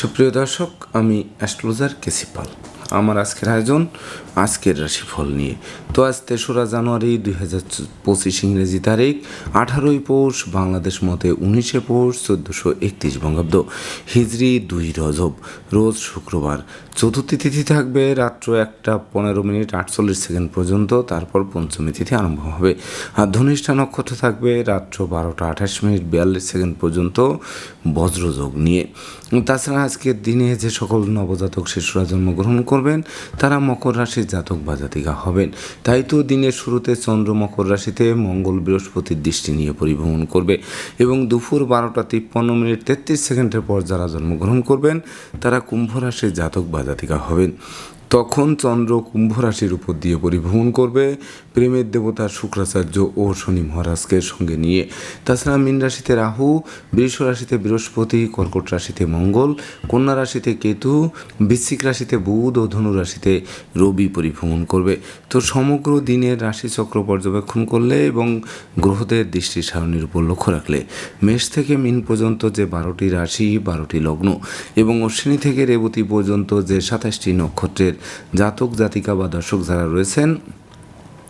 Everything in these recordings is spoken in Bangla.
সুপ্রিয় দর্শক, আমি অ্যাস্ট্রোলজার কেসিপাল আমার আজকের আয়োজন, আজকের রাশিফল নিয়ে। তো আজ তেসরা জানুয়ারি দুই হাজার পঁচিশ ইংরেজি তারিখ, আঠারোই পৌষ, বাংলাদেশ মতে উনিশে পৌষ, চোদ্দোশো একত্রিশ বঙ্গাব্দ। হিজড়ি দুই রজব, রোজ শুক্রবার চতুর্থী তিথি থাকবে রাত্র একটা পনেরো মিনিট আটচল্লিশ সেকেন্ড পর্যন্ত, তারপর পঞ্চমী তিথি আরম্ভ হবে। আর ধনিষ্ঠা নক্ষত্র থাকবে রাত্র বারোটা আঠাশ মিনিট বিয়াল্লিশ সেকেন্ড পর্যন্ত বজ্রযোগ নিয়ে। তাছাড়া আজকের দিনে যে সকল নবজাতক শিশুরা জন্মগ্রহণ করবেন, তারা মকর রাশির জাতক বা জাতিকা হবেন। তাই তো দিনের শুরুতে চন্দ্র মকর রাশিতে মঙ্গল বৃহস্পতির দৃষ্টি নিয়ে পরিভ্রমণ করবে এবং দুপুর বারোটা তিপ্পান্ন মিনিট তেত্রিশ সেকেন্ডের পর যারা জন্মগ্রহণ করবেন, তারা কুম্ভ রাশির জাতক বা জাতিকা হবেন। তখন চন্দ্র কুম্ভ রাশির উপর দিয়ে পরিভ্রমণ করবে। প্রেমের দেবতা শুক্রাচার্য ও শনি মহারাজকে সঙ্গে নিয়ে। তাছাড়া মীন রাশিতে রাহু, বৃষ রাশিতে বৃহস্পতি, কর্কট রাশিতে মঙ্গল, কন্যা রাশিতে কেতু, বৃশ্চিক রাশিতে বুধ ও ধনু রাশিতে রবি পরিভ্রমণ করবে। তো সমগ্র দিনের রাশিচক্র পর্যবেক্ষণ করলে এবং গ্রহদের দৃষ্টি সারণীর উপর লক্ষ্য রাখলে মেষ থেকে মিন পর্যন্ত যে বারোটি রাশি, বারোটি লগ্ন এবং অশ্বিনী থেকে রেবতী পর্যন্ত যে সাতাশটি নক্ষত্রের জাতক জাতিকা বা দর্শক যারা রয়েছেন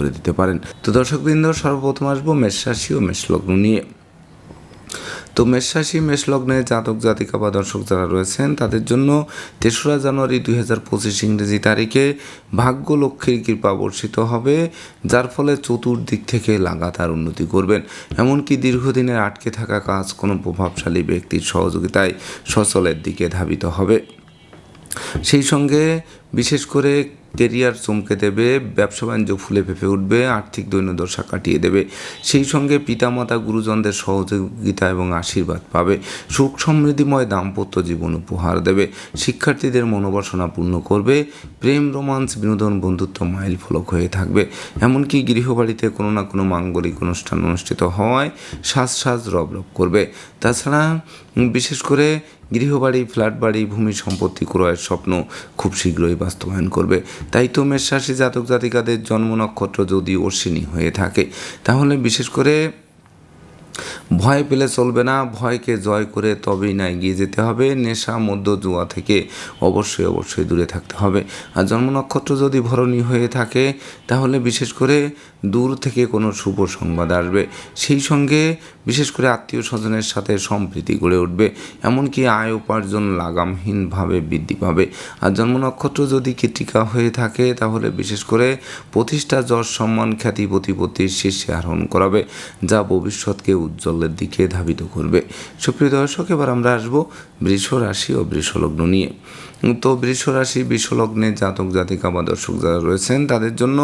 করে দিতে পারেন। তো দর্শকবৃন্দ, সর্বপ্রথম আসব মেষ রাশি ও মেষ লগ্ন নিয়ে। তো মেষ রাশি, মেষ লগ্নে জাতক, জাতিকা বা দর্শক যারা রয়েছেন, তাদের জন্য তেসরা জানুয়ারি দুই হাজার পঁচিশ ইংরেজি তারিখে ভাগ্য লক্ষ্মীর কৃপা বর্ষিত হবে, যার ফলে চতুর্দিক থেকে লাগাতার উন্নতি করবেন। এমনকি দীর্ঘদিনের আটকে থাকা কাজ কোনো প্রভাবশালী ব্যক্তির সহযোগিতায় সচলের দিকে ধাবিত হবে। সেই সঙ্গে বিশেষ করে কেরিয়ার চমকে দেবে, ব্যবসা বাণিজ্য ফুলে ফেঁপে উঠবে, আর্থিক দৈন্যদশা কাটিয়ে দেবে। সেই সঙ্গে পিতামাতা, গুরুজনদের সহযোগিতা এবং আশীর্বাদ পাবে। সুখ সমৃদ্ধিময় দাম্পত্য জীবন উপহার দেবে। শিক্ষার্থীদের মনোবাসনা পূর্ণ করবে। প্রেম, রোমান্স, বিনোদন, বন্ধুত্ব মাইল ফলক হয়ে থাকবে। এমনকি গৃহবাড়িতে কোনো না কোনো মাঙ্গলিক অনুষ্ঠান অনুষ্ঠিত হওয়ায় সাজ সাজ রব রব করবে। তাছাড়া বিশেষ করে গৃহবাড়ি ফ্ল্যাট বাড়ি ভূমি সম্পত্তি ক্রয়ের স্বপ্ন খুব শীঘ্রই বাস্তবায়ন করবে। তাই তো মেষরাশি জাতক জাতিকাদের জন্ম নক্ষত্র যদি অশ্বিনী হয়ে থাকে, তাহলে বিশেষ করে ভয় পেলে চলবে না, ভয়কে জয় করে তবেই না এগিয়ে যেতে হবে। নেশা, মধ্য জুয়া থেকে অবশ্যই অবশ্যই দূরে থাকতে হবে। আর জন্ম নক্ষত্র যদি ভরণী হয়ে থাকে, তাহলে বিশেষ করে দূর থেকে কোনো শুভ সংবাদ আসবে। সেই সঙ্গে বিশেষ করে আত্মীয় স্বজনের সাথে সম্প্রীতি গড়ে উঠবে, এমনকি আয় উপার্জন লাগামহীনভাবে বৃদ্ধি পাবে। আর জন্ম নক্ষত্র যদি কৃতিকা হয়ে থাকে, তাহলে বিশেষ করে প্রতিষ্ঠা যশ সম্মান খ্যাতি প্রতিপত্তির শীর্ষে আরোহণ করাবে, যা ভবিষ্যৎকে উজ্জ্বলের দিকে ধাবিত করবে। সুপ্রিয় দর্শক, এবার আমরা আসব বৃষ রাশি ও বৃষলগ্ন নিয়ে। তো বৃষ রাশি বৃষলগ্নে জাতক জাতিকা বা দর্শক যারা রয়েছেন, তাদের জন্য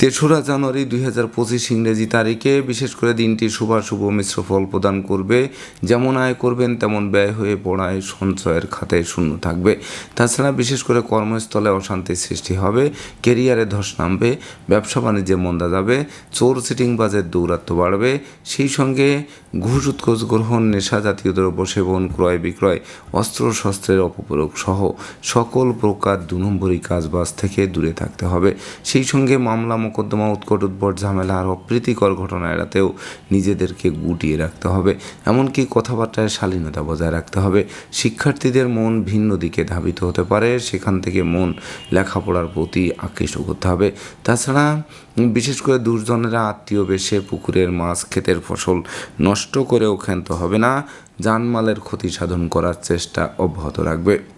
তেসরা জানুয়ারি দুই হাজার পঁচিশ ইংরেজি তারিখে বিশেষ করে দিনটি শুভাশুভ মিশ্র ফল প্রদান করবে। যেমন আয় করবেন, তেমন ব্যয় হয়ে পড়ায় সঞ্চয়ের খাতায় শূন্য থাকবে। তাছাড়া বিশেষ করে কর্মস্থলে অশান্তির সৃষ্টি হবে কেরিয়ারে ধস নামবে, ব্যবসা বাণিজ্যে মন্দা যাবে, চোর সিটিং বাজের দৌরাত্ম্য বাড়বে। সেই সঙ্গে ঘুষ, উৎকোচ, গ্রহণ, নেশা জাতীয় দ্রব্য সেবন, ক্রয় বিক্রয়, অস্ত্র, শস্ত্রের অপপ্রয়োগ সহ সকল প্রকার দু নম্বরী কাজবাজ থেকে দূরে থাকতে হবে। সেই সঙ্গে মামলা মোকদ্দমা, উৎকট উদ্ভট, ঝামেলা আর অপ্রীতিকর ঘটনা এড়াতেও নিজেদেরকে গুটিয়ে রাখতে হবে। এমনকি কথাবার্তায় শালীনতা বজায় রাখতে হবে। শিক্ষার্থীদের মন ভিন্ন দিকে ধাবিত হতে পারে। সেখান থেকে মন লেখাপড়ার প্রতি আকৃষ্ট করতে হবে। তাছাড়া বিশেষ করে দুর্জনেরা আত্মীয় বেশে পুকুরের মাছ, ক্ষেতের ফসল নষ্ট করেও ক্ষান্ত হবে না। জানমালের ক্ষতি সাধন করার চেষ্টা অব্যাহত রাখবে।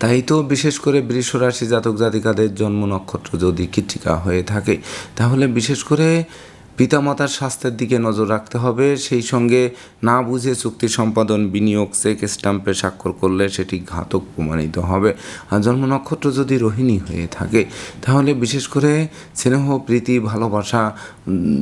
তাই তো বিশেষ করে বৃষ রাশি জাতক জাতিকাদের জন্ম নক্ষত্র যদি কৃতিকা হয়ে থাকে, তাহলে বিশেষ করে পিতামাতার স্বাস্থ্যের দিকে নজর রাখতে হবে। সেই সঙ্গে না বুঝে চুক্তি সম্পাদন বিনিয়োগ চেক স্ট্যাম্পে স্বাক্ষর করলে সেটি ঘাতক প্রমাণিত হবে। আর জন্ম নক্ষত্র যদি রোহিণী হয়ে থাকে, তাহলে বিশেষ করে স্নেহ, প্রীতি, ভালোবাসা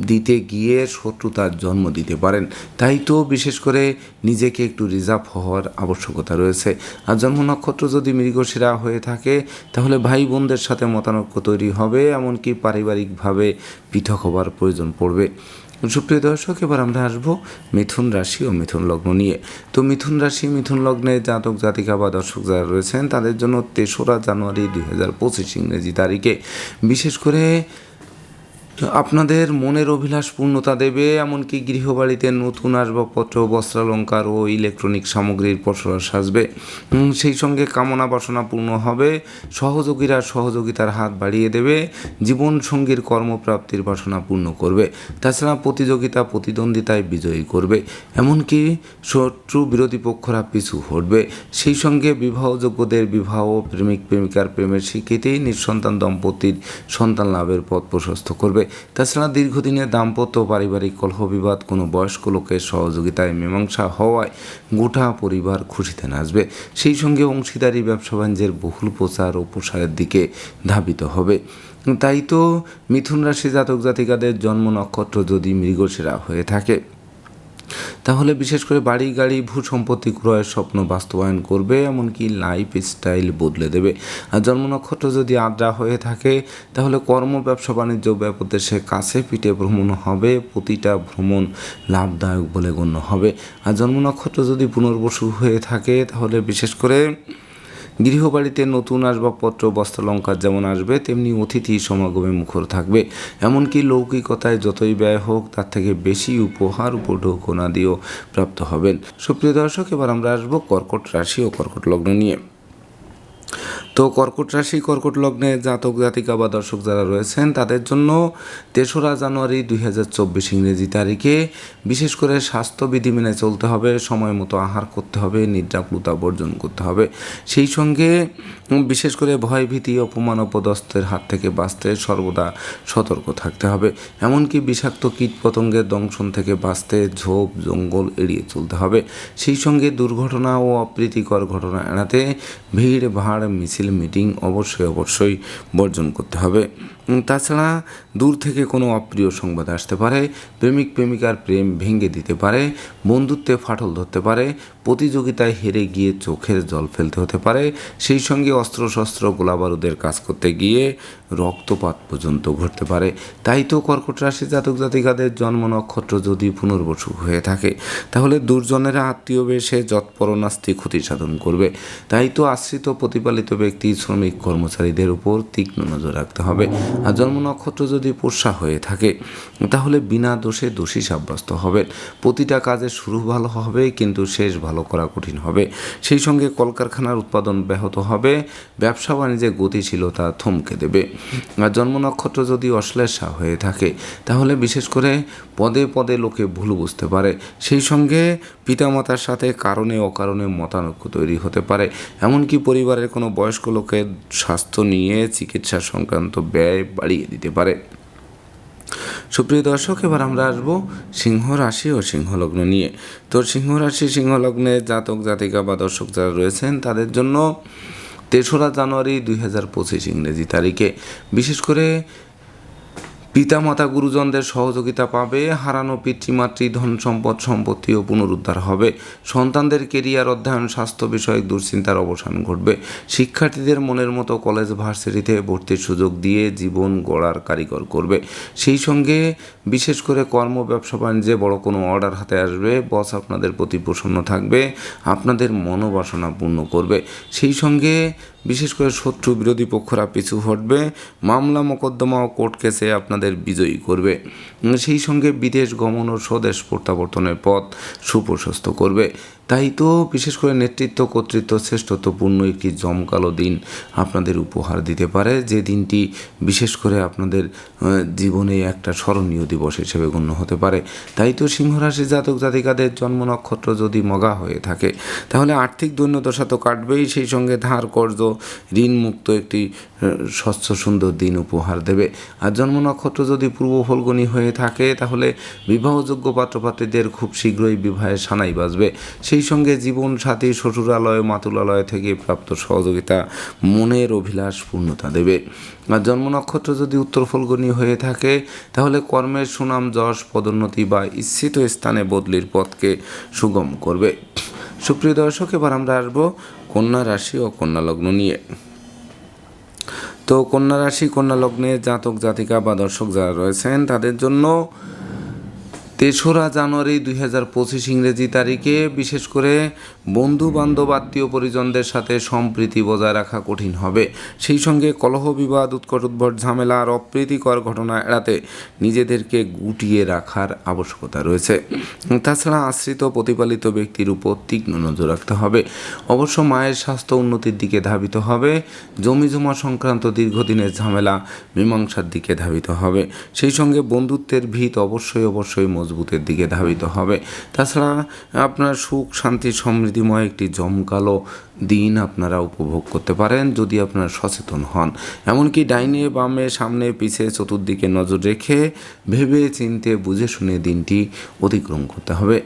দিতে গিয়ে শত্রুতার জন্ম দিতে পারেন। তাই তো বিশেষ করে নিজেকে একটু রিজার্ভ হওয়ার আবশ্যকতা রয়েছে। আর জন্ম নক্ষত্র যদি মৃগশিরা হয়ে থাকে, তাহলে ভাই বোনদের সাথে মতানৈক্য তৈরি হবে, এমনকি পারিবারিকভাবে পৃথক হবার প্রয়োজন পড়বে। সুপ্রিয় দর্শক, এবার আমরা আসব মিথুন রাশি ও মিথুন লগ্ন নিয়ে। তো মিথুন রাশি, মিথুন লগ্নে জাতক, জাতিকা বা দর্শক যারা রয়েছেন, তাদের জন্য তেসরা জানুয়ারি দুই হাজার পঁচিশ ইংরেজি তারিখে। বিশেষ করে আপনাদের মনের অভিলাষ পূর্ণতা দেবে, এমনকি গৃহবাড়িতে নতুন আসবাবপত্র, বস্ত্রালঙ্কার ও ইলেকট্রনিক সামগ্রীর পসরা সাজবে। সেই সঙ্গে কামনা বাসনা পূর্ণ হবে, সহযোগীরা সহযোগিতার হাত বাড়িয়ে দেবে, জীবন সঙ্গীর কর্মপ্রাপ্তির বাসনা পূর্ণ করবে। তাছাড়া প্রতিযোগিতা, প্রতিদ্বন্দ্বিতায় বিজয়ী করবে। এমনকি শত্রু বিরোধী পক্ষরা পিছু হটবে। সেই সঙ্গে বিবাহযোগ্যদের বিবাহ, প্রেমিক প্রেমিকার প্রেমের স্বীকৃতি, নিঃসন্তান দম্পতির সন্তান লাভের পথ প্রশস্ত করবে। তাছাড়া দীর্ঘদিনের দাম্পত্য পারিবারিক কলহ বিবাদ কোনো বয়স্ক লোকের সহযোগিতায় মীমাংসা হওয়ায় গোটা পরিবার খুশিতে নাচবে। সেই সঙ্গে অংশীদারি, ব্যবসা বাণিজ্যের বহুল প্রচার ও প্রসারের দিকে ধাবিত হবে। তাই তো মিথুন রাশি জাতক জাতিকাদের জন্ম নক্ষত্র যদি মৃগশিরা হয়ে থাকে তাহলে বিশেষ করে বাড়ি, গাড়ি ভূ সম্পত্তি ক্রয়ের স্বপ্ন বাস্তবায়ন করবে, এমনকি লাইফ স্টাইল বদলে দেবে। আর জন্ম নক্ষত্র যদি আদ্রা হয়ে থাকে, তাহলে কর্ম, ব্যবসা, বাণিজ্য ব্যাপদেশে কাছে পিঠে ভ্রমণ হবে, প্রতিটা ভ্রমণ লাভদায়ক বলে গণ্য হবে। আর জন্ম নক্ষত্র যদি পুনর্বসু হয়ে থাকে, তাহলে বিশেষ করে গৃহবাড়িতে নতুন আসবাবপত্র, বস্ত্রালঙ্কার যেমন আসবে, তেমনি অতিথি সমাগমে মুখর থাকবে। এমনকি লৌকিকতায় যতই ব্যয় হোক, তার থেকে বেশি উপহার উপঢৌকনাদিও প্রাপ্ত হবেন। সুপ্রিয় দর্শক, এবার আমরা আসব কর্কট রাশি ও কর্কট লগ্ন নিয়ে। তো কর্কট রাশি, কর্কট লগ্নে জাতক, জাতিকা বা দর্শক যারা রয়েছেন, তাদের জন্য তেসরা জানুয়ারি দুই হাজার চব্বিশ ইংরেজি তারিখে বিশেষ করে স্বাস্থ্যবিধি মেনে চলতে হবে, সময় মতো আহার করতে হবে নিদ্রাপ্লুতা বর্জন করতে হবে। সেই সঙ্গে বিশেষ করে ভয় ভীতি অপমান, অপদস্থের হাত থেকে বাঁচতে সর্বদা সতর্ক থাকতে হবে। এমনকি বিষাক্ত কীটপতঙ্গের দংশন থেকে বাঁচতে ঝোপ, জঙ্গল এড়িয়ে চলতে হবে। সেই সঙ্গে দুর্ঘটনা ও অপ্রীতিকর ঘটনা এড়াতে ভিড়, ভাড়, মিছিল মিটিং অবশ্যই অবশ্যই বর্জন করতে হবে। তাছাড়া দূর থেকে কোনো অপ্রিয় সংবাদ আসতে পারে, প্রেমিক প্রেমিকার প্রেম ভেঙে দিতে পারে, বন্ধুত্বে ফাটল ধরতে পারে, প্রতিযোগিতায় হেরে গিয়ে চোখের জল ফেলতে হতে পারে, সেই সঙ্গে অস্ত্রশস্ত্র, গোলাবারুদের কাজ করতে গিয়ে রক্তপাত পর্যন্ত ঘটতে পারে। তাই তো কর্কট রাশি জাতক জাতিকাদের জন্ম নক্ষত্র যদি পুনর্বসু হয়ে থাকে, তাহলে দুর্জনেরা আত্মীয় বেশে যৎপরণাস্তি ক্ষতি সাধন করবে। তাই তো আশ্রিত, প্রতিপালিত ব্যক্তি, শ্রমিক, কর্মচারীদের উপর তীক্ষ্ণ নজর রাখতে হবে। জন্ম নক্ষত্র যদি পোষা হয়ে থাকে, তাহলে বিনা দোষে দোষী সাব্যস্ত হবেন প্রতিটা কাজের শুরু ভালো হবে, কিন্তু শেষ ভালো করা কঠিন হবে। সেই সঙ্গে কলকারখানার উৎপাদন ব্যাহত হবে, ব্যবসা বাণিজ্যে গতিশীলতা থমকে দেবে। আর জন্ম নক্ষত্র যদি অশ্লেষা হয়ে থাকে, তাহলে বিশেষ করে পদে পদে লোকে ভুল বুঝতে পারে। সেই সঙ্গে পিতামাতার সাথে কারণে অকারণে মতানৈক্য তৈরি হতে পারে। এমনকি পরিবারের কোনো বয়স্ক লোকের স্বাস্থ্য নিয়ে চিকিৎসা সংক্রান্ত ব্যয় বাড়িয়ে দিতে পারে। সুপ্রিয় দর্শক, এবার আমরা আসব সিংহ রাশি ও সিংহ লগ্ন নিয়ে। তো সিংহ রাশি সিংহ লগ্নে জাতক, জাতিকা বা দর্শক যারা রয়েছেন, তাদের জন্য তেসরা জানুয়ারি দুই হাজার পঁচিশ ইংরেজি তারিখে। বিশেষ করে পিতামাতা গুরুজনদের সহযোগিতা পাবে, হারানো পিতৃমাতৃ ধন সম্পদ সম্পত্তিও পুনরুদ্ধার হবে। সন্তানদের কেরিয়ার অধ্যয়ন, স্বাস্থ্য বিষয়ক দুশ্চিন্তার অবসান ঘটবে। শিক্ষার্থীদের মনের মতো কলেজ ভার্সিটিতে ভর্তির সুযোগ দিয়ে জীবন গড়ার কারিগর করবে। সেই সঙ্গে বিশেষ করে কর্ম, ব্যবসা, বাণিজ্যে বড় কোনো অর্ডার হাতে আসবে। বস আপনাদের প্রতি প্রসন্ন থাকবে, আপনাদের মনোবাসনা পূর্ণ করবে। সেই সঙ্গে বিশেষ করে শত্রু বিরোধী পক্ষরা পিছু হটবে, মামলা, মোকদ্দমা ও কোর্ট কেসে আপনাদের বিজয়ী করবে। সেই সঙ্গে বিদেশ গমন ও স্বদেশ প্রত্যাবর্তনের পথ সুপ্রশস্ত করবে। তাই তো বিশেষ করে নেতৃত্ব, কর্তৃত্ব, শ্রেষ্ঠত্বপূর্ণ একটি জমকালো দিন আপনাদের উপহার দিতে পারে। যে দিনটি বিশেষ করে আপনাদের জীবনে একটা স্মরণীয় দিবস হিসেবে গণ্য হতে পারে। তাই তো সিংহরাশি জাতক জাতিকাদের জন্ম নক্ষত্র যদি মগা হয়ে থাকে, তাহলে আর্থিক দৈন্যদশা তো কাটবেই। সেই সঙ্গে ধার কর্য ঋণ মুক্ত একটি স্বচ্ছ, সুন্দর দিন উপহার দেবে। আর জন্ম নক্ষত্র যদি পূর্ব ফলগুনি হয়ে থাকে, তাহলে বিবাহযোগ্য পাত্রপাত্রীদের খুব শীঘ্রই বিবাহের সানাই বাজবে। সেই সঙ্গে জীবন সাথী শ্বশুরালয়, মাতুলালয় থেকে প্রাপ্ত সহযোগিতা, মনের অভিলাষ পূর্ণতা দেবে। আর জন্ম নক্ষত্র যদি উত্তর হয়ে থাকে, তাহলে কর্মের সুনাম, যশ, পদোন্নতি বা ইচ্ছিত স্থানে বদলির পথকে সুগম করবে। সুপ্রিয় দর্শক, এবার আমরা আসব কন্যা রাশি ও কন্যা লগ্ন নিয়ে। তো কন্যা রাশি, কন্যা লগ্নে জাতক, জাতিকা বা দর্শক যারা রয়েছেন, তাদের জন্য তেসরা জানুয়ারি দুই হাজার পঁচিশ ইংরেজি তারিখে বিশেষ করে বন্ধু বান্ধব আত্মীয় পরিজনদের সাথে সম্প্রীতি বজায় রাখা কঠিন হবে। সেই সঙ্গে কলহ বিবাদ, উৎকট উদ্ভট ঝামেলা আর অপ্রীতিকর ঘটনা এড়াতে নিজেদেরকে গুটিয়ে রাখার আবশ্যকতা রয়েছে। তাছাড়া আশ্রিত, প্রতিপালিত ব্যক্তির উপর তীক্ষ্ণ নজর রাখতে হবে। অবশ্য মায়ের স্বাস্থ্য উন্নতির দিকে ধাবিত হবে। জমি জমা সংক্রান্ত দীর্ঘদিনের ঝামেলা মীমাংসার দিকে ধাবিত হবে। সেই সঙ্গে বন্ধুত্বের ভিত অবশ্যই অবশ্যই মজবুতের দিকে ধাবিত হবে। তাছাড়া আপনার সুখ, শান্তি, সমৃদ্ধিময় একটি জমকালো দিন আপনারা উপভোগ করতে পারেন যদি আপনারা সচেতন হন। এমনকি ডাইনে, বামে, সামনে, পিছে, চতুর্দিকে নজর রেখে ভেবে, চিনতে, বুঝে শুনে দিনটি অতিক্রম করতে হবে।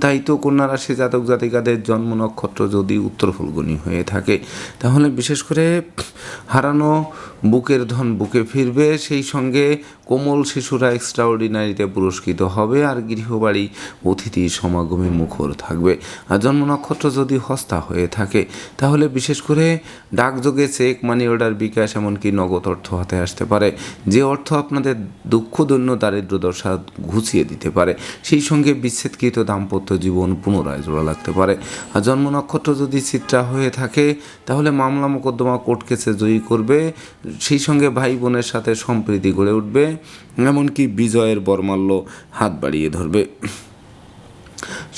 তাই তো কন্যা রাশি জাতক জাতিকাদের জন্ম নক্ষত্র যদি উত্তর ফুলগুনি হয়ে থাকে, তাহলে বিশেষ করে হারানো বুকের ধন বুকে ফিরবে, সেই সঙ্গে কোমল শিশুরা এক্সট্রাঅর্ডিনারিতে পুরস্কৃত হবে আর গৃহবাড়ি অতিথি সমাগমে মুখর থাকবে। আর জন্ম নক্ষত্র যদি হস্তা হয়ে থাকে, তাহলে বিশেষ করে ডাকযোগে চেক মানি অর্ডার বিকাশ এমনকি নগদ অর্থ হাতে আসতে পারে। যে অর্থ আপনাদের দুঃখ, দৈন্য দারিদ্র দশা ঘুচিয়ে দিতে পারে, সেই সঙ্গে বিচ্ছেদকৃত দাম্পত্য জীবন পুনরায় জোড়া লাগতে পারে। আর জন্ম নক্ষত্র যদি চিত্রা হয়ে থাকে, তাহলে মামলা মোকদ্দমা কোর্ট কেসে জয়ী করবে। সেই সঙ্গে ভাই বোনের সাথে সম্প্রীতি গড়ে উঠবে এমনকি বিজয়ের বরমাল্য হাত বাড়িয়ে ধরবে।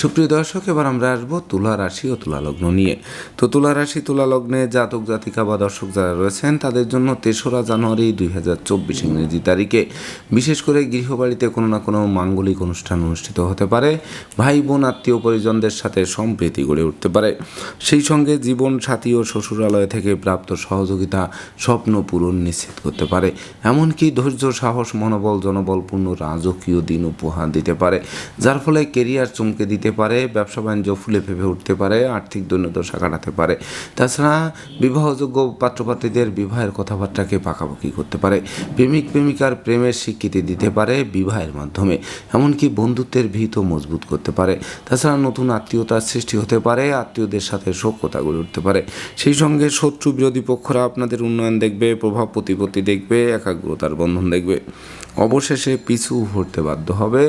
সুপ্রিয় দর্শক, এবার আমরা আসব তুলা রাশি ও তুলা লগ্ন নিয়ে। তো তুলা রাশি, তুলা লগ্নে জাতক, জাতিকা বা দর্শক যারা রয়েছেন, তাদের জন্য তেসরা জানুয়ারি দুই হাজার চব্বিশ ইংরেজি তারিখে। বিশেষ করে গৃহবাড়িতে কোনো না কোনো মাঙ্গলিক অনুষ্ঠান অনুষ্ঠিত হতে পারে। ভাই বোন, আত্মীয় পরিজনদের সাথে সম্প্রীতি গড়ে উঠতে পারে। সেই সঙ্গে জীবন সাথী ও শ্বশুরালয় থেকে প্রাপ্ত সহযোগিতা স্বপ্ন পূরণ নিশ্চিত করতে পারে। এমনকি ধৈর্য, সাহস, মনোবল, জনবলপূর্ণ রাজকীয় দিন উপহার দিতে পারে। যার ফলে কেরিয়ার চমকে দিতে পারে, ব্যবসা বাণিজ্য ফুলে ফেপে উঠতে পারে, আর্থিক দৈন্যদশা কাটাতে পারে। তাছাড়া বিবাহযোগ্য পাত্রপাত্রীদের বিবাহের কথাবার্তাকে পাকাপাকি করতে পারে। প্রেমিক, প্রেমিকার প্রেমের স্বীকৃতি দিতে পারে বিবাহের মাধ্যমে। এমনকি বন্ধুত্বের ভিতও মজবুত করতে পারে। তাছাড়া নতুন আত্মীয়তার সৃষ্টি হতে পারে, আত্মীয়দের সাথে সখ্যতা গড়ে উঠতে পারে। সেই সঙ্গে শত্রু বিরোধী পক্ষরা আপনাদের উন্নয়ন দেখবে, প্রভাব প্রতিপত্তি দেখবে, একাগ্রতার বন্ধন দেখবে। অবশেষে পিছু হতে বাধ্য হবে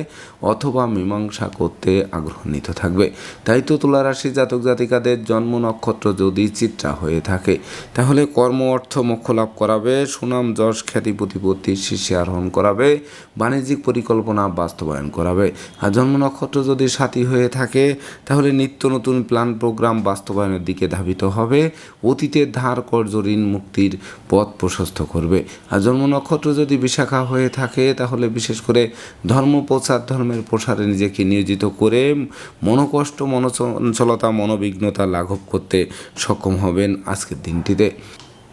অথবা মীমাংসা করতে আগ্রহান্বিত থাকবে। তাই তো তুলা রাশি জাতক জাতিকাদের জন্ম নক্ষত্র যদি চিত্রা হয়ে থাকে, তাহলে কর্ম অর্থ মোক্ষ লাভ করাবে, সুনাম, যশ, খ্যাতি প্রতিপত্তির শীর্ষে আরোহণ করাবে, বাণিজ্যিক পরিকল্পনা বাস্তবায়ন করাবে। আর জন্ম নক্ষত্র যদি সাথী হয়ে থাকে, তাহলে নিত্য নতুন প্ল্যান প্রোগ্রাম বাস্তবায়নের দিকে ধাবিত হবে অতীতের ধার কর্য ঋণ, মুক্তির পথ প্রশস্ত করবে। আর জন্ম নক্ষত্র যদি বিশাখা হয়ে থাকে, তাহলে বিশেষ করে ধর্ম প্রচার ধর্মের প্রসারে নিজেকে নিয়োজিত করে মনোকষ্ট মনোচঞ্চলতা মনোবিঘ্নতা লাঘব করতে সক্ষম হবেন আজকের দিনটিতে।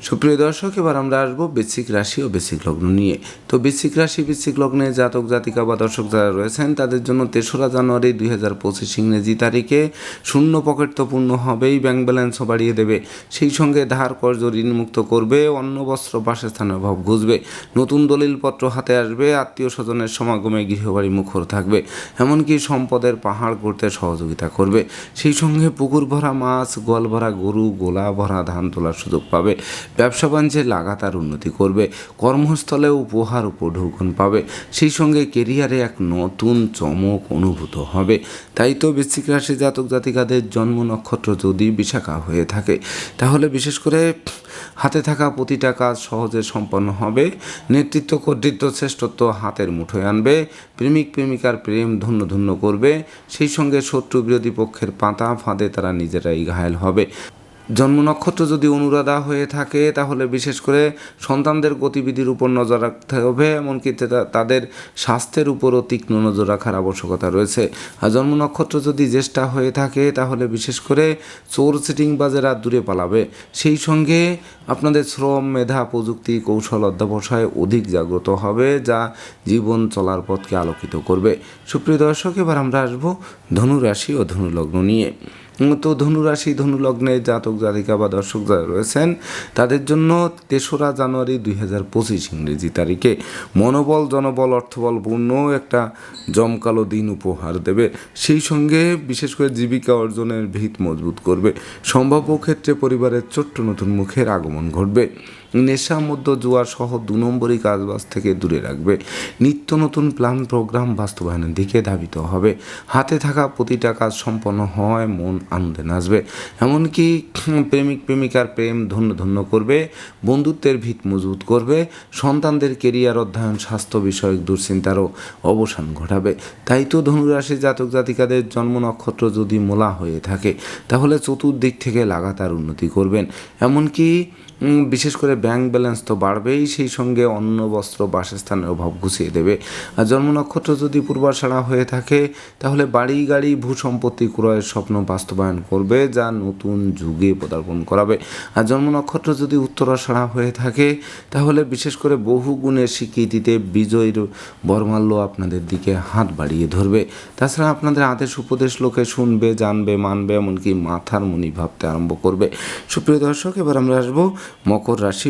সুপ্রিয় দর্শক, এবার আমরা আসব বেসিক রাশি ও বেসিক লগ্ন নিয়ে। তো বেসিক রাশি বেসিক লগ্নে জাতক, জাতিকা বা দর্শক যারা রয়েছেন, তাদের জন্য তেসরা জানুয়ারি দুই হাজার পঁচিশ ইংরেজি তারিখে শূন্য পকেট তো পূর্ণ হবেই ব্যাংক ব্যালেন্সও বাড়িয়ে দেবে। সেই সঙ্গে ধার কর্য ঋণমুক্ত করবে, অন্ন, বস্ত্র, বাসস্থানের অভাব ঘুষবে। নতুন দলিলপত্র হাতে আসবে, আত্মীয় স্বজনের সমাগমে গৃহবাড়ি মুখর থাকবে। এমনকি সম্পদের পাহাড় করতে সহযোগিতা করবে। সেই সঙ্গে পুকুর ভরা মাছ, গোয়াল ভরা গরু, গোলা ভরা ধান তোলার সুযোগ পাবে। ব্যবসা বাণিজ্যে লাগাতার উন্নতি করবে, কর্মস্থলে উপহার উপঢৌকন পাবে, সেই সঙ্গে কেরিয়ারে এক নতুন চমক অনুভূত হবে। তাই তো বৃশ্চিক রাশি জাতক জাতিকাদের জন্ম নক্ষত্র যদি বিশাখা হয়ে থাকে, তাহলে বিশেষ করে হাতে থাকা প্রতিটা কাজ সহজে সম্পন্ন হবে। নেতৃত্ব কর্তৃত্ব শ্রেষ্ঠত্ব হাতের মুঠোয় আনবে, প্রেমিক প্রেমিকার প্রেম ধন্য ধন্য করবে, সেই সঙ্গে শত্রু বিরোধী পক্ষের পাতা ফাঁদে তারা নিজেরাই ঘায়েল হবে। জন্ম নক্ষত্র যদি অনুরাধা হয়ে থাকে, তাহলে বিশেষ করে সন্তানদের গতিবিধির উপর নজর রাখতে হবে, এমনকি তাদের স্বাস্থ্যের উপরও তীক্ষ্ণ নজর রাখার আবশ্যকতা রয়েছে। আর জন্ম নক্ষত্র যদি জ্যেষ্ঠা হয়ে থাকে, তাহলে বিশেষ করে চোর সিটিং বাজেরা দূরে পালাবে। সেই সঙ্গে আপনাদের শ্রম, মেধা, প্রযুক্তি, কৌশল অধ্যাবসায় অধিক জাগ্রত হবে, যা জীবন চলার পথকে আলোকিত করবে। সুপ্রিয় দর্শক, এবার আমরা আসব ধনুরাশি ও ধনুলগ্ন নিয়ে। তো ধনুরাশি, ধনুলগ্নে জাতক জাতিকা বা দর্শক যারা রয়েছেন, তাদের জন্য তেসরা জানুয়ারি দুই হাজার পঁচিশ ইংরেজি তারিখে মনোবল, জনবল অর্থবল পূর্ণ একটা জমকালো দিন উপহার দেবে। সেই সঙ্গে বিশেষ করে জীবিকা অর্জনের ভিত মজবুত করবে। সম্ভাব্য ক্ষেত্রে পরিবারের ছোট্ট নতুন মুখের আগমন ঘটবে। নেশা মধ্য জুয়া সহ দু নম্বরই কাজবাজ থেকে দূরে রাখবে। নিত্য নতুন প্ল্যান, প্রোগ্রাম বাস্তবায়নের দিকে ধাবিত হবে। হাতে থাকা প্রতিটা কাজ সম্পন্ন হয়, মন আনন্দে নাচবে। এমনকি প্রেমিক, প্রেমিকার প্রেম ধন্য ধন্য করবে, বন্ধুত্বের ভিত মজবুত করবে, সন্তানদের কেরিয়ার অধ্যয়ন, স্বাস্থ্য বিষয়ক দুশ্চিন্তারও অবসান ঘটাবে। তাই তো ধনুরাশি জাতক জাতিকাদের জন্ম নক্ষত্র যদি মোলা হয়ে থাকে, তাহলে চতুর্দিক থেকে লাগাতার উন্নতি করবেন। এমনকি বিশেষ করে ব্যাংক ব্যালেন্স তো বাড়বেই, সেই সঙ্গে অন্ন বস্ত্র বাসস্থানের অভাব ঘুষিয়ে দেবে। আর জন্ম নক্ষত্র যদি পূর্বাষাড়া হয়ে থাকে, তাহলে বাড়ি, গাড়ি ভূ সম্পত্তি ক্রয়ের স্বপ্ন বাস্তবায়ন করবে, যা নতুন যুগে পদার্পণ করাবে। আর জন্ম নক্ষত্র যদি উত্তরাষাড়া হয়ে থাকে, তাহলে বিশেষ করে বহু গুণের স্বীকৃতিতে বিজয়ীর বর্মাল্য আপনাদের দিকে হাত বাড়িয়ে ধরবে। তাছাড়া আপনাদের আদেশ উপদেশ লোকে শুনবে, জানবে, মানবে, এমনকি মাথার মনি ভাবতে আরম্ভ করবে। সুপ্রিয় দর্শক, এবার আমরা আসব মকর রাশি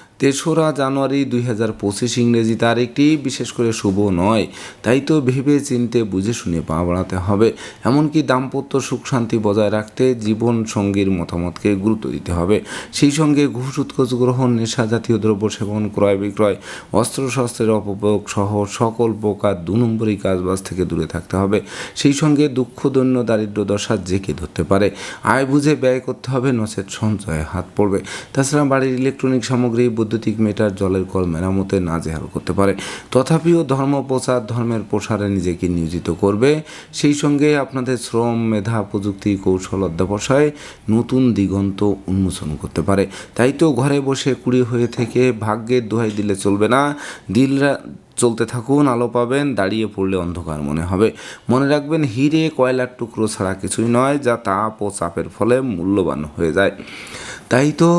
তেসরা জানুয়ারি দুই হাজার পঁচিশ ইংরেজি তারিখটি বিশেষ করে শুভ নয়। তাই তো ভেবে চিনতে বুঝে শুনে পা বাড়াতে হবে। এমনকি দাম্পত্য সুখ শান্তি বজায় রাখতে জীবন সঙ্গীর মতামতকে গুরুত্ব দিতে হবে। সেই সঙ্গে ঘুষ, উৎকোচ, গ্রহণ, নেশা জাতীয় দ্রব্য সেবন, ক্রয় বিক্রয়, অস্ত্রশস্ত্রের অপপ্রয়োগ সহ সকল প্রকার দু নম্বরই কাজবাজ থেকে দূরে থাকতে হবে। সেই সঙ্গে দুঃখ, দৈন্য, দারিদ্র দশা জেকে ধরতে পারে। আয় বুঝে ব্যয় করতে হবে, নচেত সঞ্চয়ে হাত পড়বে। তাছাড়া বাড়ির ইলেকট্রনিক সামগ্রী বৈদ্যুতিক মিটার জলের কল মেরামতে নাজেহাল করতে পারে। তথাপিও ধর্ম প্রচার, ধর্মের প্রসারে নিজেকে নিয়োজিত করবে। সেই সঙ্গে আপনাদের শ্রম, মেধা, প্রযুক্তি, কৌশল অধ্যাবসায় নতুন দিগন্ত উন্মোচন করতে পারে। তাই তো ঘরে বসে কুড়ি হয়ে থেকে ভাগ্যের দোহাই দিলে চলবে না। দিলরা চলতে থাকুন, আলো পাবেন, দাঁড়িয়ে পড়লে অন্ধকার মনে হবে। মনে রাখবেন, হিরে, কয়লার টুকরো ছাড়া কিছুই নয়, যা তাপ ও চাপের ফলে মূল্যবান হয়ে যায়। তাই তো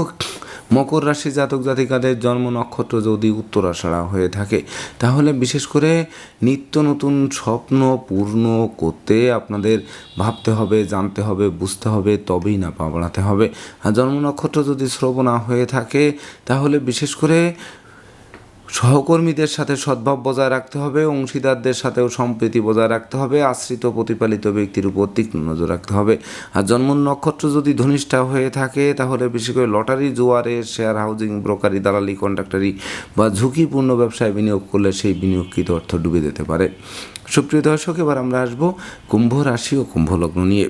মকর রাশি জাতক জাতিকাদের জন্ম নক্ষত্র যদি উত্তরাষাড়া হয়ে থাকে, তাহলে বিশেষ করে নিত্য নতুন স্বপ্ন পূর্ণ করতে আপনাদের ভাবতে হবে, জানতে হবে, বুঝতে হবে, তবেই না পাবড়াতে হবে। আর জন্ম নক্ষত্র যদি শ্রবণা হয়ে থাকে, তাহলে বিশেষ করে সহকর্মীদের সাথে সদ্ভাব বজায় রাখতে হবে, অংশীদারদের সাথেও সম্প্রীতি বজায় রাখতে হবে, আশ্রিত প্রতিপালিত ব্যক্তির উপর তীক্ষ্ণ নজর রাখতে হবে। আর জন্ম নক্ষত্র যদি ধনিষ্ঠা হয়ে থাকে, তাহলে বিশেষ করে লটারি, জোয়ারে, শেয়ার হাউজিং, ব্রোকারি, দালালি কন্ট্রাক্টারি বা ঝুঁকিপূর্ণ ব্যবসায় বিনিয়োগ করলে সেই বিনিয়োগকৃত অর্থ ডুবে যেতে পারে। সুপ্রিয় দর্শক, এবার আমরা আসব কুম্ভ রাশি ও কুম্ভ লগ্ন নিয়ে।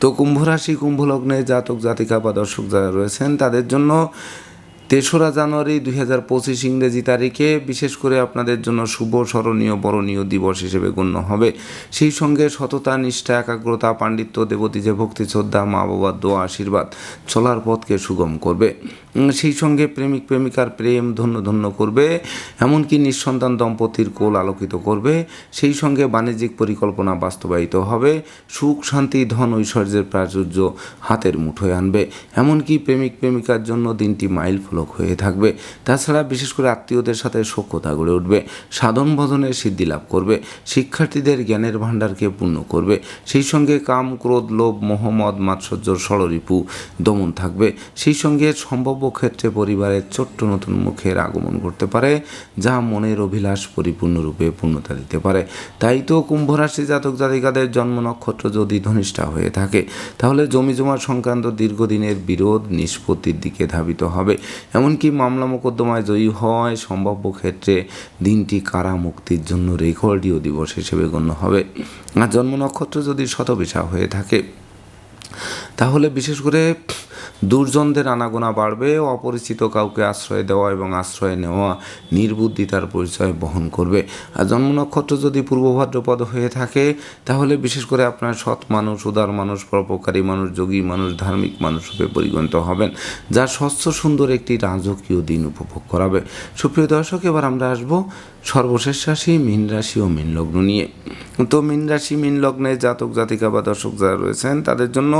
তো কুম্ভ রাশি, কুম্ভ লগ্নে জাতক, জাতিকা বা দর্শক যারা রয়েছেন, তাদের জন্য তেসরা জানুয়ারি দুই হাজার পঁচিশ ইংরেজি তারিখে বিশেষ করে আপনাদের জন্য শুভ, স্মরণীয়, বরণীয় দিবস হিসেবে গণ্য হবে। সেই সঙ্গে সততা, নিষ্ঠা, একাগ্রতা, পাণ্ডিত্য দেবতী যে ভক্তি, শ্রদ্ধা, মা বাবার দোয়া, আশীর্বাদ চলার পথকে সুগম করবে। সেই সঙ্গে প্রেমিক, প্রেমিকার প্রেম ধন্য ধন্য করবে, এমনকি নিঃসন্তান দম্পতির কোল আলোকিত করবে। সেই সঙ্গে বাণিজ্যিক পরিকল্পনা বাস্তবায়িত হবে। সুখ, শান্তি, ধন, ঐশ্বর্যের প্রাচুর্য হাতের মুঠোয় আনবে। এমনকি প্রেমিক, প্রেমিকার জন্য দিনটি মাইল ফলক লাভজনক হয়ে থাকবে। তাছাড়া বিশেষ করে আত্মীয়দের সাথে সখ্যতা গড়ে উঠবে। সাধন ভজনের সিদ্ধি লাভ করবে। শিক্ষার্থীদের জ্ঞানের ভাণ্ডারকে পূর্ণ করবে। সেই সঙ্গে কাম, ক্রোধ, লোভ মোহাম্মদ মাৎসর্যর ষড়রিপু দমন থাকবে। সেই সঙ্গে সম্ভাব্য ক্ষেত্রে পরিবারের ছোট্ট নতুন মুখের আগমন করতে পারে, যা মনের অভিলাষ পরিপূর্ণরূপে পূর্ণতা দিতে পারে। তাই তো কুম্ভ রাশি জাতক জাতিকাদের জন্ম নক্ষত্র যদি ধনিষ্ঠা হয়ে থাকে, তাহলে জমি জমা সংক্রান্ত দীর্ঘদিনের বিরোধ নিষ্পত্তির দিকে ধাবিত হবে। এমনকি মামলা মোকদ্দমায় জয়ী হয় সম্ভাব্য ক্ষেত্রে দিনটি কারা মুক্তির জন্য রেকর্ডীয় দিবস হিসেবে গণ্য হবে। আর জন্ম নক্ষত্র যদি শতবিশা হয়ে থাকে, তাহলে বিশেষ করে দুর্জনদের আনাগোনা বাড়বে, অপরিচিত কাউকে আশ্রয় দেওয়া এবং আশ্রয় নেওয়া নির্বুদ্ধিতার পরিচয় বহন করবে। আর জন্ম নক্ষত্র যদি পূর্ব ভাদ্রপদ হয়ে থাকে, তাহলে বিশেষ করে আপনার সৎ মানুষ, উদার মানুষ, পরোপকারী মানুষ, যোগী মানুষ, ধার্মিক মানুষ রূপে পরিগণিত হবেন, যা স্বচ্ছ সুন্দর একটি রাজকীয় দিন উপভোগ করাবে। সুপ্রিয় দর্শক, এবার আমরা আসব সর্বশেষ রাশি মীন রাশি ও মীন লগ্ন নিয়ে। তো মীন রাশি, মীন লগ্নে জাতক, জাতিকা বা দর্শক যারা রয়েছেন, তাদের জন্য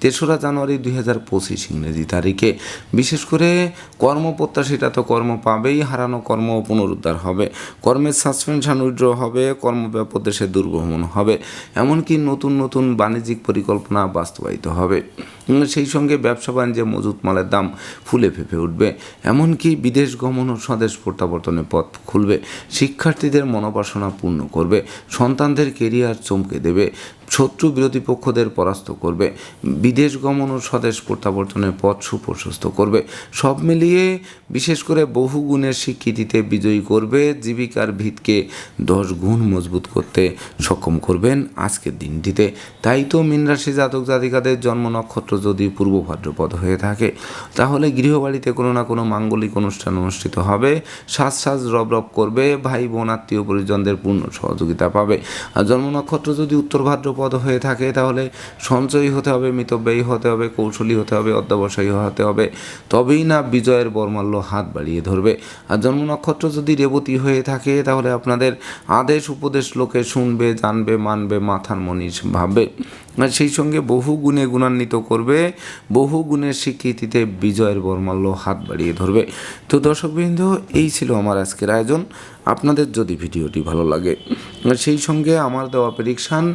তেসরা জানুয়ারি দুই হাজার পঁচিশ ইংরেজি তারিখে। বিশেষ করে কর্মপ্রত্যাশীরা তো কর্ম পাবেই, হারানো কর্ম পুনরুদ্ধার হবে। কর্মের সাসপেনশন উইড্র হবে কর্মব্যাপক দেশে দুর্গমন হবে। এমনকি নতুন নতুন বাণিজ্যিক পরিকল্পনা বাস্তবায়িত হবে। সেই সঙ্গে ব্যবসা বাণিজ্যে মজুত মালের দাম ফুলে ফেঁপে উঠবে। এমনকি বিদেশ গমন ও স্বদেশ প্রত্যাবর্তনের পথ খুলবে। শিক্ষার্থীদের মনোবাসনা পূর্ণ করবে সন্তানদের কেরিয়ার চমকে দেবে। শত্রু বিরোধী পক্ষদের পরাস্ত করবে, বিদেশ গমন ও স্বদেশ প্রত্যাবর্তনের পথ সুপ্রশস্ত করবে। সব মিলিয়ে বিশেষ করে বহু গুণের স্বীকৃতিতে বিজয়ী করবে, জীবিকার ভিতকে দশ গুণ মজবুত করতে সক্ষম করবেন আজকের দিনটিতে। তাই তো মীন রাশি জাতক জাতিকাদের জন্ম নক্ষত্র যদি পূর্ব ভাদ্রপদ হয়ে থাকে, তাহলে গৃহবাড়িতে কোনো না কোনো মাঙ্গলিক অনুষ্ঠান অনুষ্ঠিত হবে। সাজ সাজ রব রব করবে, ভাই বোন, আত্মীয় পরিজনদের পূর্ণ সহযোগিতা পাবে। আর জন্ম নক্ষত্র যদি উত্তর ভাদ্রপদ হয়ে থাকে, তাহলে সঞ্চয়ী হতে হবে, মিতব্যয়ী হতে হবে, কৌশলী হতে হবে, অধ্যবসায়ী হতে হবে। তবেই না বিজয়ের বর্মাল্য হাত বাড়িয়ে ধরবে। আর জন্ম নক্ষত্র যদি রেবতী হয়ে থাকে, তাহলে আপনাদের আদেশ উপদেশ লোকে শুনবে, জানবে, মানবে, মাথার মনীষ ভাববে। আর সেই সঙ্গে বহু গুণে গুণান্বিত করবে, বহু গুণের স্বীকৃতিতে বিজয়ের বর্মাল্য হাত বাড়িয়ে ধরবে। তো দর্শকবৃন্দ, এই ছিল আমার আজকের আয়োজন। আপনাদের যদি ভিডিওটি ভালো লাগে সেই সঙ্গে আমার দেওয়া প্রেডিকশান